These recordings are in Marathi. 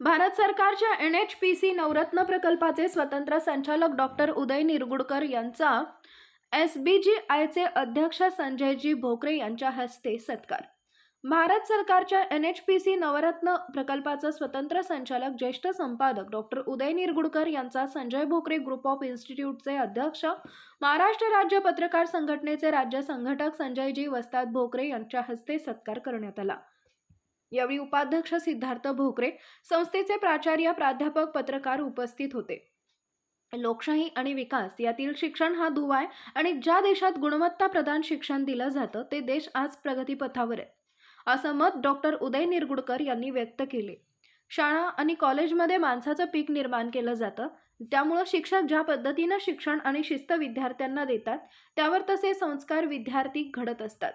भारत सरकारच्या एन एच पी सी नवरत्न प्रकल्पाचे स्वतंत्र संचालक डॉक्टर उदय निरगुडकर यांचा एस बी जी आयचे अध्यक्ष संजयजी भोकरे यांच्या हस्ते सत्कार. भारत सरकारच्या एन एच पी सी नवरत्न प्रकल्पाचा स्वतंत्र संचालक ज्येष्ठ संपादक डॉक्टर उदय निरगुडकर यांचा संजय भोकरे ग्रुप ऑफ इन्स्टिट्यूटचे अध्यक्ष महाराष्ट्र राज्य पत्रकार संघटनेचे राज्य संघटक संजयजी वस्ताद भोकरे यांच्या हस्ते सत्कार करण्यात आला. यावेळी उपाध्यक्ष सिद्धार्थ भोकरे संस्थेचे प्राचार्य प्राध्यापक पत्रकार उपस्थित होते. लोकशाही आणि विकास यातील शिक्षण हा दुवा आहे आणि ज्या देशात गुणवत्ता प्रदान शिक्षण दिलं जातं ते देश आज प्रगतीपथावर आहे. असं मत डॉक्टर उदय निरगुडकर यांनी व्यक्त केले. शाळा आणि कॉलेजमध्ये माणसाचं पीक निर्माण केलं जातं. त्यामुळं शिक्षक ज्या पद्धतीनं शिक्षण आणि शिस्त विद्यार्थ्यांना देतात त्यावर तसे संस्कार विद्यार्थी घडत असतात.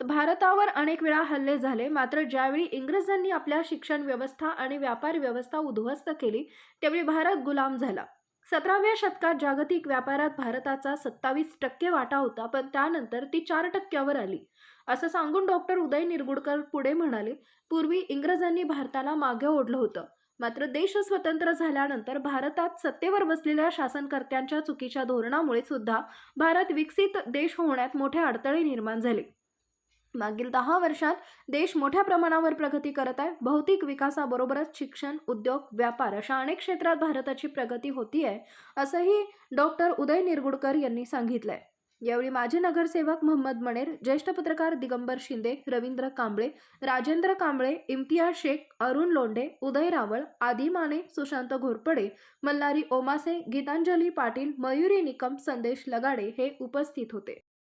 भारतावर अनेक वेळा हल्ले झाले. मात्र ज्यावेळी इंग्रजांनी आपल्या शिक्षण व्यवस्था आणि व्यापार व्यवस्था उद्ध्वस्त केली त्यावेळी भारत गुलाम झाला. सतराव्या शतकात जागतिक व्यापारात भारताचा सत्तावीस टक्के वाटा होता पण त्यानंतर ती चार टक्क्यावर आली. असं सांगून डॉक्टर उदय निरगुडकर पुढे म्हणाले पूर्वी इंग्रजांनी भारताला मागे ओढलं होतं. मात्र देश स्वतंत्र झाल्यानंतर भारतात सत्तेवर बसलेल्या शासनकर्त्यांच्या चुकीच्या धोरणामुळे सुद्धा भारत विकसित देश होण्यात मोठे अडथळे निर्माण झाले. मागील दहा वर्षात देश मोठ्या प्रमाणावर प्रगती करत आहे. भौतिक विकासाबरोबरच शिक्षण उद्योग व्यापार अशा अनेक क्षेत्रात भारताची प्रगती होती आहे असंही डॉक्टर उदय निरगुडकर यांनी सांगितलंय. यावेळी माजी नगरसेवक मोहम्मद मणेर ज्येष्ठ पत्रकार दिगंबर शिंदे रवींद्र कांबळे राजेंद्र कांबळे इम्तियाज शेख अरुण लोंढे उदय रावळ आदी माने सुशांत घोरपडे मल्हारी ओमासे गीतांजली पाटील मयुरी निकम संदेश लगाडे हे उपस्थित होते.